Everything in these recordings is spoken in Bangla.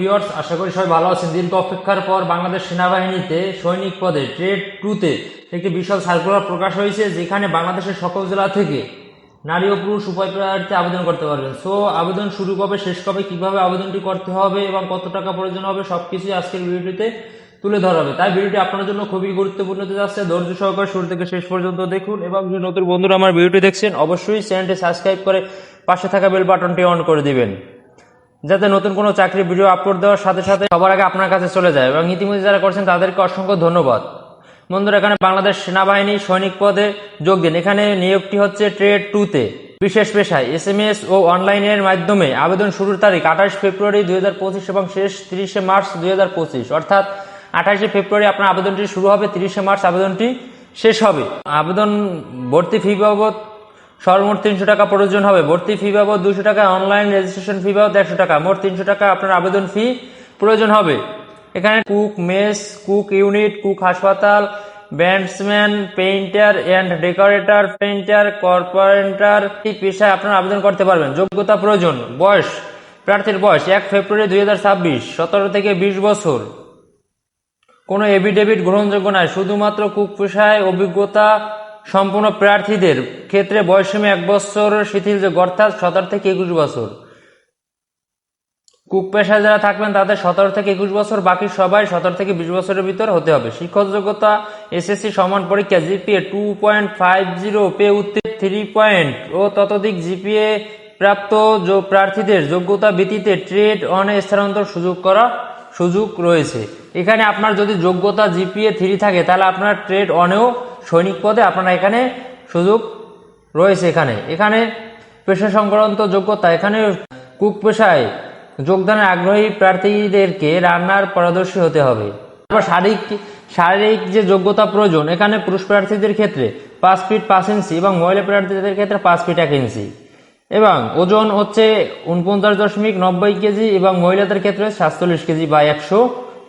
ভিউয়ার্স, আশা করি সবাই ভালো আছেন। দীর্ঘ অপেক্ষার পর বাংলাদেশ সেনাবাহিনীতে সৈনিক পদে ট্রেড টুতে একটি বিশাল সার্কুলার প্রকাশ হয়েছে, যেখানে বাংলাদেশের সকল জেলা থেকে নারী ও পুরুষ উভয় প্রার্থী আবেদন করতে পারবেন। সো আবেদন শুরু কবে, শেষ কবে, কীভাবে আবেদনটি করতে হবে এবং কত টাকা প্রয়োজন হবে, সবকিছুই আজকের ভিডিওটিতে তুলে ধরা হবে। তাই ভিডিওটি আপনার জন্য খুবই গুরুত্বপূর্ণ হতে যাচ্ছে। ধৈর্য সহকারে শুরু থেকে শেষ পর্যন্ত দেখুন এবং যে নতুন বন্ধুরা আমার ভিডিওটি দেখছেন, অবশ্যই চ্যানেলটি সাবস্ক্রাইব করে পাশে থাকা বেল বাটনটি অন করে দিবেন। যাতে নতুন কোনো চাকরি ভিডিও আপলোড দেওয়ার সাথে সাথে সবার আগে আপনার কাছে চলে যায় এবং ইতিমধ্যে যারা করছেন তাদেরকে অসংখ্য ধন্যবাদ। বন্ধুরা, এখানে বাংলাদেশ সেনাবাহিনী সৈনিক পদে যোগ দিন। এখানে নিয়োগটি হচ্ছে ট্রেড টুতে বিশেষ পেশায় এস এম এস ও অনলাইনের মাধ্যমে আবেদন শুরুর তারিখ আঠাশ ফেব্রুয়ারি দুই হাজার পঁচিশ এবং শেষ তিরিশে মার্চ দুই হাজার পঁচিশ। অর্থাৎ আঠাশে ফেব্রুয়ারি আপনার আবেদনটি শুরু হবে, তিরিশে মার্চ আবেদনটি শেষ হবে। আবেদন ভর্তি ফি বাবদ সর্বমোট তিনশো টাকা প্রয়োজন হবে। ভর্তি ফি বাবদ দুশো টাকা অনলাইন রেজিস্ট্রেশন ফি বাবদ একশো টাকা। মোট তিনশো টাকা আপনার আবেদন ফি প্রয়োজন হবে। এখানে cook mess cook unit cook হাসপাতাল bandsman painter and decorator painter corporator এই পেশায় আপনারা আবেদন করতে পারবেন। যোগ্যতা প্রয়োজন। বয়স, প্রার্থীর বয়স, এক ফেব্রুয়ারি দুই হাজার ছাব্বিশ, সতেরো থেকে বিশ বছর। কোনো এভিডেভিট গ্রহণযোগ্য নয় শুধুমাত্র কুক পেশায় অভিজ্ঞতা সম্পূর্ণ প্রার্থীদের ক্ষেত্রে বয়সীমা এক বছর শিথিলযোগ্য অর্থাৎ সতেরো থেকে একুশ বছর। কুক পেশায় যারা থাকবেন তাদের সতেরো থেকে একুশ বছর, বাকি সবাই সতেরো থেকে বিশ বছরের ভিতর হতে হবে। শিক্ষক যোগ্যতা এসএসসি সমান পরীক্ষা, GPA two point five zero pay উত্তীর্ণ থ্রি পয়েন্ট ও ততোধিক জিপিএ প্রাপ্ত প্রার্থীদের যোগ্যতা ভিত্তিতে ট্রেড অনে স্থানান্তর সুযোগ করা সুযোগ রয়েছে। এখানে আপনার যদি যোগ্যতা জিপিএ থ্রি থাকে, তাহলে আপনার ট্রেড অনেও সৈনিক পদে আপনার এখানে সুযোগ রয়েছে এখানে। এখানে পেশা সংক্রান্ত যোগ্যতা, এখানে কুক পেশায় যোগদানের আগ্রহী প্রার্থীদেরকে রান্নার পারদর্শী হতে হবে। তারপর শারীরিক শারীরিক যে যোগ্যতা প্রয়োজন, এখানে পুরুষ প্রার্থীদের ক্ষেত্রে পাঁচ ফিট পাঁচ ইঞ্চি এবং মহিলা প্রার্থীদের ক্ষেত্রে পাঁচ ফিট এক ইঞ্চি। এবং ওজন হচ্ছে উনপঞ্চাশ দশমিক নব্বই কেজি এবং মহিলাদের ক্ষেত্রে সাতচল্লিশ কেজি বা একশো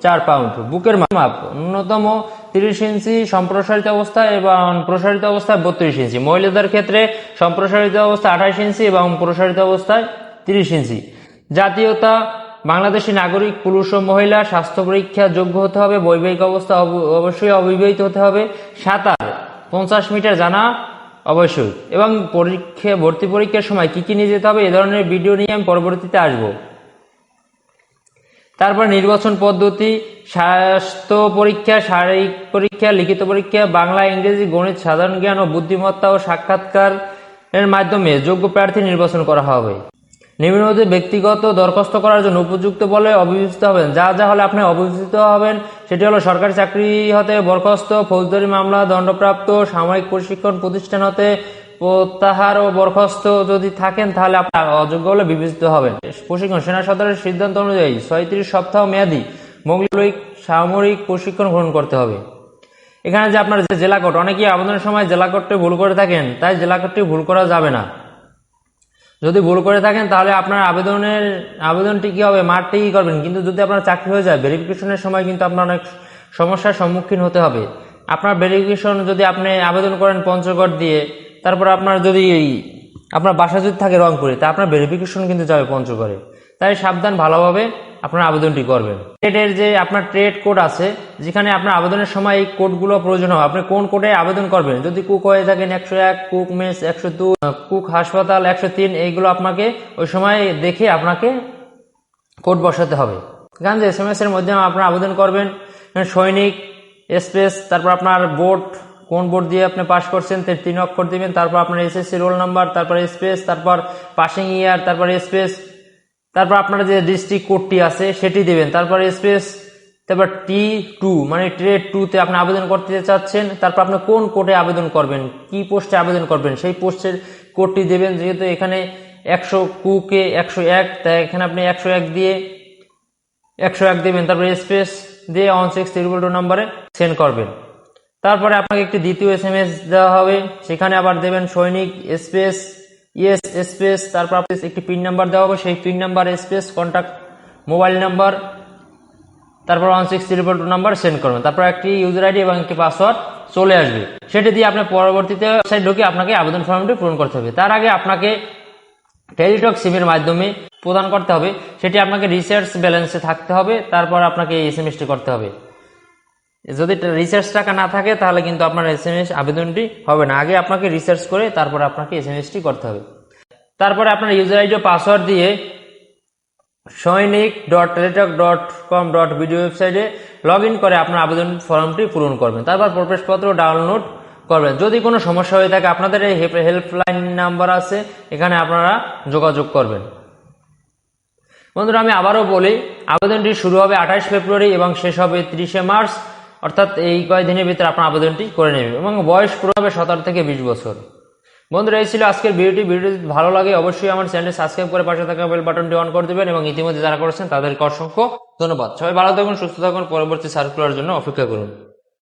চার পাউন্ড। বুকের মাপ, ন্যূনতম তিরিশ ইঞ্চি সম্প্রসারিত অবস্থায় এবং প্রসারিত অবস্থায় বত্রিশ ইঞ্চি। মহিলাদের ক্ষেত্রে সম্প্রসারিত অবস্থায় আঠাশ ইঞ্চি এবং প্রসারিত অবস্থায় তিরিশ ইঞ্চি। জাতীয়তা, বাংলাদেশি নাগরিক, পুরুষ ও মহিলা স্বাস্থ্য পরীক্ষা যোগ্য হতে হবে, বৈবাহিক অবস্থা অব- অবশ্যই অবিবাহিত হতে হবে। সাঁতার, পঞ্চাশ মিটার জানা অবশ্যই এবং পরীক্ষা, ভর্তি পরীক্ষার সময় কি কি নিয়ে যেতে হবে, এ ধরনের ভিডিও নিয়ে আমি পরবর্তীতে আসব। তারপর নির্বাচন পদ্ধতি, স্বাস্থ্য পরীক্ষা, শারীরিক পরীক্ষা, লিখিত পরীক্ষা, বাংলা, ইংরেজি, গণিত, সাধারণ জ্ঞান ও বুদ্ধিমত্তা ও সাক্ষাৎকার এর মাধ্যমে যোগ্য প্রার্থী নির্বাচন করা হবে। নিম্নমধ্যে ব্যক্তিগত দরখাস্ত করার জন্য উপযুক্ত বলে অভিহিত হবেন। যা যা হলে আপনি অভিহিত হবেন, সেটি হলো সরকারি চাকরি হতে বরখাস্ত, ফৌজদারি মামলা, দণ্ডপ্রাপ্ত, সাময়িক প্রশিক্ষণ প্রতিষ্ঠান হতে প্রত্যাহার ও বরখাস্ত যদি থাকেন, তাহলে আপনি অযোগ্য বলে বিবেচিত হবেন। প্রশিক্ষণ, সেনা সদরের সিদ্ধান্ত অনুযায়ী ছয়ত্রিশ সপ্তাহ মেয়াদী মৌলিক সামরিক প্রশিক্ষণ গ্রহণ করতে হবে। এখানে যে আপনার যে জেলা কোড অনেকেই আবেদনের সময় জেলা কোডটি ভুল করে থাকেন, তাই জেলা কোডটি ভুল করা যাবে না। যদি ভুল করে থাকেন, তাহলে আপনার আবেদনের, আবেদনটি কি হবে মাঠটি কি করবেন? কিন্তু যদি আপনার চাকরি হয়ে যায় ভেরিফিকেশনের সময় কিন্তু আপনার অনেক সমস্যার সম্মুখীন হতে হবে। আপনার ভেরিফিকেশন যদি আপনি আবেদন করেন পঞ্চগড় দিয়ে তারপর আপনার যদি এই, আপনার বাসা যদি থাকে রংপুরে, তা আপনার ভেরিফিকেশন কিন্তু যাবে পঞ্চগড়ে। তাই সাবধান ভালোভাবে আপনার আবেদনটি করবেন। ট্রেডের যে আপনার ট্রেড কোড আছে, যেখানে আপনার আবেদনের সময় এই কোডগুলো প্রয়োজন হবে, আপনি কোন কোডে আবেদন করবেন? যদি কুক হয়ে থাকেন একশো এক, কুক মেস একশো দুই কুক হাসপাতাল একশো তিন, এইগুলো আপনাকে ওই সময় দেখে আপনাকে কোড বসাতে হবে। এখান যে এস এম এস এর মাধ্যমে আপনার আবেদন করবেন, সৈনিক স্পেস তারপর আপনার বোর্ড কোন বোর্ড দিয়ে আপনি পাস করছেন তার তিন অক্ষর দিবেন, তারপর আপনার এসএসসি রোল নাম্বার, তারপর স্পেস, তারপর পাসিং ইয়ার, তারপর স্পেস, তারপর আপনার যে ডিস্ট্রিক্ট কোডটি আছে সেটি দিবেন, তারপর স্পেস, তারপর টি টু মানে ট্রেড টুতে আপনি আবেদন করতে চাচ্ছেন, তারপর আপনি কোন কোডে আবেদন করবেন, কি পোস্টে আবেদন করবেন, সেই পোস্টের কোডটি দেবেন, যেহেতু এখানে একশো কুকে একশো এক, তাই এখানে আপনি একশো এক দিয়ে একশো এক দেবেন, তারপরে স্পেস দিয়ে ওয়ান সিক্স ত্রিবল টু নম্বরে সেন্ড করবেন। তারপরে আপনাকে একটি দ্বিতীয় এস এম এস দেওয়া হবে। সেখানে আবার দেবেন সৈনিক স্পেস ইয়েস স্পেস তারপর আপনি একটি পিন নাম্বার দেওয়া হবে। সেই pin number space contact mobile number তারপর one six triple two number send করবেন। তারপর একটি ইউজার আইডি এবং একটি পাসওয়ার্ড চলে আসবে। সেটি দিয়ে আপনার পরবর্তীতে ওয়েবসাইট ঢুকে আপনাকে আবেদন ফর্মটি পূরণ করতে হবে। তার আগে আপনাকে টেলিটক সিমের মাধ্যমে প্রদান করতে হবে। সেটি আপনাকে রিসার্চ ব্যালেন্সে থাকতে হবে। তারপর আপনাকে এই এস করতে হবে। যদি রিসার্চ টাকা না থাকে, তাহলে কিন্তু আপনার এস এম এস আবেদনটি হবে না। আগে আপনাকে রিসার্চ করে তারপর আপনাকে এস এম এসটি করতে হবে। তারপরে আপনার ইউজার আইডি পাসওয়ার্ড দিয়ে সৈনিক dot Teletalk dot com dot video ওয়েবসাইটে লগ ইন করে আপনার আবেদন ফর্মটি পূরণ করবেন। তারপর প্রবেশপত্র ডাউনলোড করবেন। যদি কোনো সমস্যা হয়ে থাকে, আপনাদের এই হেল্পলাইন নাম্বার আছে, এখানে আপনারা যোগাযোগ করবেন। বন্ধুরা, আমি আবারও বলি, আবেদনটি শুরু হবে আঠাশ ফেব্রুয়ারি এবং শেষ হবে তিরিশে মার্চ। অর্থাৎ এই কয়েকদিনের ভিতরে আপনার আবেদনটি করে নেবেন এবং বয়স পুরো হবে সতেরো থেকে বিশ বছর। বন্ধুরা, এই ছিল আজকের ভিডিওটি। ভিডিও যদি ভালো লাগে, অবশ্যই আমার চ্যানেল সাবস্ক্রাইব করে পাশে থাকা বেল বাটনটি অন করে দেবেন এবং ইতিমধ্যে যারা করেছেন, তাদেরকে অসংখ্য ধন্যবাদ। সবাই ভালো থাকুন, সুস্থ থাকুন। পরবর্তী সার্কুলার জন্য অপেক্ষা করুন।